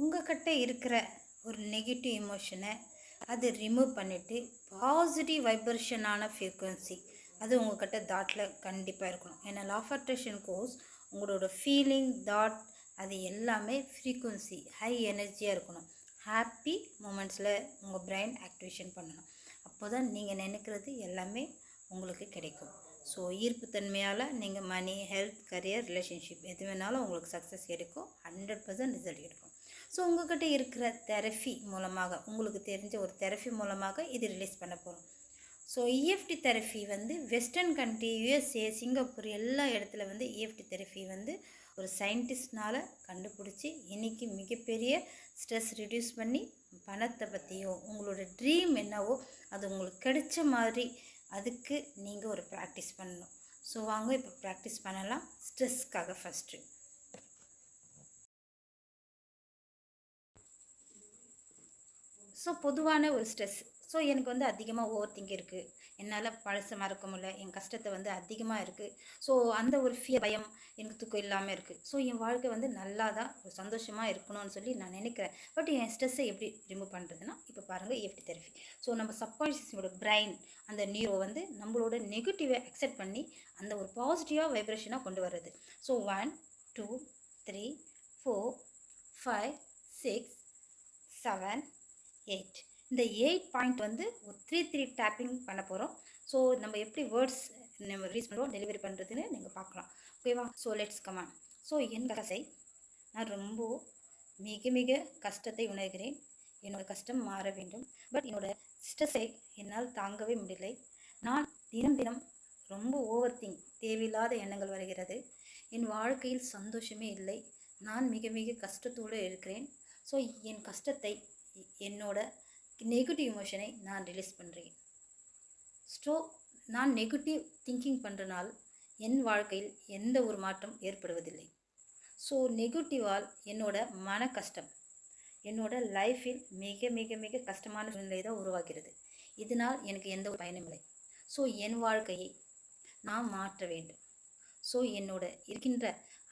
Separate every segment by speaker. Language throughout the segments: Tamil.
Speaker 1: உங்ககிட்ட இருக்கிற ஒரு நெகட்டிவ் எமோஷனை அது ரிமூவ் பண்ணிவிட்டு பாசிட்டிவ் வைப்ரேஷனான ஃப்ரீக்குவென்சி அது உங்கள்கிட்ட தாட்டில் கண்டிப்பாக இருக்கணும். ஏன்னா லாஃப் அட்ராக்ஷன் கோர்ஸ் உங்களோட ஃபீலிங் தாட் அது எல்லாமே ஃப்ரீக்குவென்சி ஹை எனர்ஜியாக இருக்கணும். ஹாப்பி மூமெண்ட்ஸில் உங்கள் பிரெயின் ஆக்டிவேஷன் பண்ணணும். அப்போ தான் நீங்கள் நினைக்கிறது எல்லாமே உங்களுக்கு கிடைக்கும். ஸோ ஈர்ப்புத்தன்மையால் நீங்கள் மணி ஹெல்த் கரியர் ரிலேஷன்ஷிப் எது வேணாலும் உங்களுக்கு சக்ஸஸ் கிடைக்கும் ஹண்ட்ரட் பர்சன்ட் ரிசல்ட் கிடைக்கும் ஸோ உங்கள்கிட்ட இருக்கிற தெரஃபி மூலமாக உங்களுக்கு தெரிஞ்ச ஒரு தெரஃபி மூலமாக இது ரிலீஸ் பண்ண போகிறோம் ஸோ இஎஃப்டி தெரஃபி வந்து வெஸ்டர்ன் கண்ட்ரி யூஎஸ்ஏ சிங்கப்பூர் எல்லா இடத்துல வந்து இஎஃப்டி தெரஃபி வந்து ஒரு சயின்டிஸ்ட்னால் கண்டுபிடிச்சி இன்றைக்கி மிகப்பெரிய ஸ்ட்ரெஸ் ரிடியூஸ் பண்ணி பணத்தை பற்றியோ உங்களோட ட்ரீம் என்னவோ அது உங்களுக்கு கிடைச்ச மாதிரி அதுக்கு நீங்கள் ஒரு ப்ராக்டிஸ் பண்ணணும். ஸோ வாங்க இப்போ ப்ராக்டிஸ் பண்ணலாம். ஸ்ட்ரெஸ்க்காக ஃபஸ்ட்டு ஸோ பொதுவான ஒரு ஸ்ட்ரெஸ் ஸோ எனக்கு வந்து அதிகமாக ஓவர் திங்க் இருக்குது என்னால் பழசை மறக்க முடியல. என் கஷ்டத்தை வந்து அதிகமாக இருக்குது ஸோ அந்த ஒரு ஃபிய பயம் எனக்கு தூக்கம் இல்லாமல் இருக்குது ஸோ என் வாழ்க்கை வந்து நல்லா தான் ஒரு சந்தோஷமாக இருக்கணும்னு சொல்லி நான் நினைக்கிறேன். பட் என் ஸ்ட்ரெஸ்ஸை எப்படி ரிமூவ் பண்ணுறதுன்னா இப்போ பாருங்கள் எஃப்டி தெரப்பி ஸோ நம்ம சப்கான்ஷியஸோட பிரைன் அந்த நியூரோ வந்து நம்மளோட நெகட்டிவை அக்செப்ட் பண்ணி அந்த ஒரு பாசிட்டிவாக வைப்ரேஷனாக கொண்டு வர்றது. So one two three four five six seven eight இந்த எயிட் பாயிண்ட் வந்து ஒரு த்ரீ த்ரீ டேப்பிங் பண்ண போகிறோம் ஸோ நம்ம எப்படி வேர்ட்ஸ் நம்ம ரிலீஸ் பண்ணுறோம் டெலிவரி பண்ணுறதுன்னு நீங்கள் பார்க்கலாம். ஓகேவா so let's come on so கசை நான் ரொம்ப மிக மிக கஷ்டத்தை உணர்கிறேன். என்னோட கஷ்டம் மாற வேண்டும். பட் என்னோடய ஸ்ட்ரெஸ்ஸை என்னால் தாங்கவே முடியலை. நான் தினம் தினம் ரொம்ப ஓவர் திங் தேவையில்லாத எண்ணங்கள் வருகிறது. என் வாழ்க்கையில் சந்தோஷமே இல்லை. நான் மிக மிக கஷ்டத்தோடு இருக்கிறேன். ஸோ என் கஷ்டத்தை என்னோட நெகட்டிவ் இமோஷனை நான் ரிலீஸ் பண்ணுறேன் ஸோ நான் நெகட்டிவ் திங்கிங் பண்ணுறனால் என் வாழ்க்கையில் எந்த ஒரு மாற்றம் ஏற்படுவதில்லை. ஸோ நெகட்டிவால் என்னோட மன கஷ்டம் என்னோட லைஃப்பில் மிக மிக மிக கஷ்டமான சூழ்நிலை தான் உருவாகிறது. இதனால் எனக்கு எந்த ஒரு பயனும் இல்லை. ஸோ என் வாழ்க்கையை நான் மாற்ற வேண்டும். ஸோ என்னோட இருக்கின்ற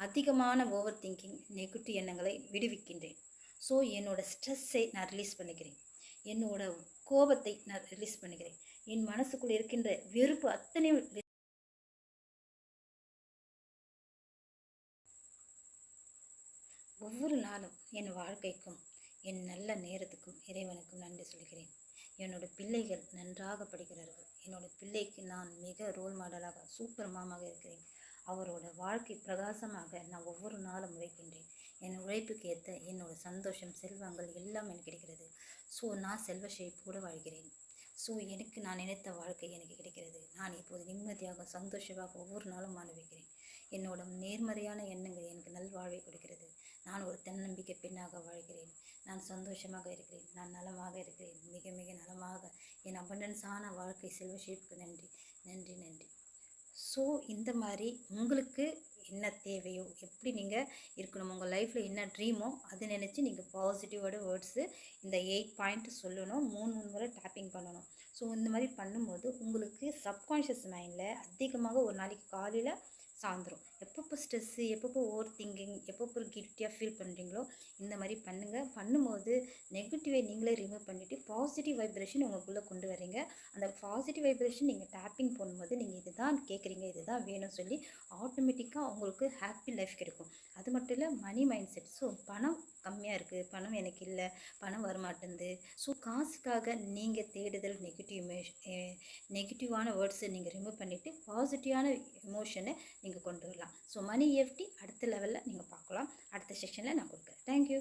Speaker 1: அதிகமான ஓவர் திங்கிங் நெகட்டிவ் எண்ணங்களை விடுவிக்கின்றேன். ஸோ என்னோட ஸ்ட்ரெஸ்ஸை நான் ரிலீஸ் பண்ணிக்கிறேன். என்னோட கோபத்தை நான் ரிலீஸ் பண்ணுகிறேன் என் மனசுக்குள் இருக்கின்ற வெறுப்பு அத்தனையும் ஒவ்வொரு நாளும் என் வாழ்க்கைக்கும் என் நல்ல நேரத்துக்கும் இறைவனுக்கும் நன்றி சொல்கிறேன். என்னோட பிள்ளைகள் நன்றாக படிக்கிறார்கள். என்னோட பிள்ளைக்கு நான் மிக ரோல் மாடலாக சூப்பர் மாமாக இருக்கிறேன். அவரோட வாழ்க்கை பிரகாசமாக நான் ஒவ்வொரு நாளும் உழைக்கின்றேன். என் உழைப்புக்கு ஏற்ற என்னோட சந்தோஷம் செல்வங்கள் எல்லாம் எனக்கு கிடைக்கிறது. ஸோ நான் செல்வ செழிப்போடு வாழ்கிறேன். ஸோ எனக்கு நான் நினைத்த வாழ்க்கை எனக்கு கிடைக்கிறது. நான் இப்போது நிம்மதியாக சந்தோஷமாக ஒவ்வொரு நாளும் அனுபவிக்கிறேன் என்னோட நேர்மறையான எண்ணங்கள் எனக்கு நல்வாழ்வை கொடுக்கிறது. நான் ஒரு தன்னம்பிக்கை பெண்ணாக வாழ்கிறேன். நான் சந்தோஷமாக இருக்கிறேன். நான் நலமாக இருக்கிறேன். மிக மிக நலமாக. என் அபண்டன்ஸான வாழ்க்கை செல்வ ஷேப்புக்கு நன்றி. நன்றி நன்றி. ஸோ இந்த மாதிரி உங்களுக்கு என்ன தேவையோ எப்படி நீங்கள் இருக்கணும் உங்கள் லைஃப்பில் என்ன ட்ரீமோ அதை நினச்சி நீங்கள் பாசிட்டிவோட வேர்ட்ஸு இந்த எயிட் பாயிண்ட் சொல்லணும் மூணு மூணு முறை டேப்பிங் பண்ணணும். ஸோ இந்த மாதிரி பண்ணும்போது உங்களுக்கு சப்கான்ஷியஸ் மைண்டில் அதிகமாக ஒரு நாளைக்கு காலையில் சாயந்தரம். எப்பப்போ ஸ்ட்ரெஸ்ஸு எப்பப்போ ஓவர் திங்கிங் எப்பப்போ கில்ட்டியாக ஃபீல் பண்ணுறீங்களோ இந்த மாதிரி பண்ணுங்கள் பண்ணும்போது நெகட்டிவை நீங்களே ரிமூவ் பண்ணிவிட்டு பாசிட்டிவ் வைப்ரேஷன் உங்களுக்குள்ளே கொண்டு வரீங்க அந்த பாசிட்டிவ் வைப்ரேஷன் நீங்கள் டேப்பிங் பண்ணும்போது நீங்கள் இது தான் கேட்குறீங்க இது தான் வேணும்னு சொல்லி ஆட்டோமேட்டிக்காக உங்களுக்கு ஹாப்பி லைஃப் கிடைக்கும். அது மட்டும் இல்லை மணி மைண்ட் செட் ஸோ பணம் கம்மியாக இருக்குது பணம் எனக்கு இல்லை பணம் வரமாட்டேங்குது ஸோ காசுக்காக நீங்கள் தேடுதல் நெகட்டிவ் நெகட்டிவான வேர்ட்ஸை நீங்கள் ரிமூவ் பண்ணிவிட்டு பாசிட்டிவான எமோஷனை நீங்கள் கொண்டு வரலாம். ஸோ மணி எஃப்டி அடுத்த லெவலில் நீங்கள் பார்க்கலாம். அடுத்த செக்ஷனில் நான் கொடுக்குறேன். தேங்க்யூ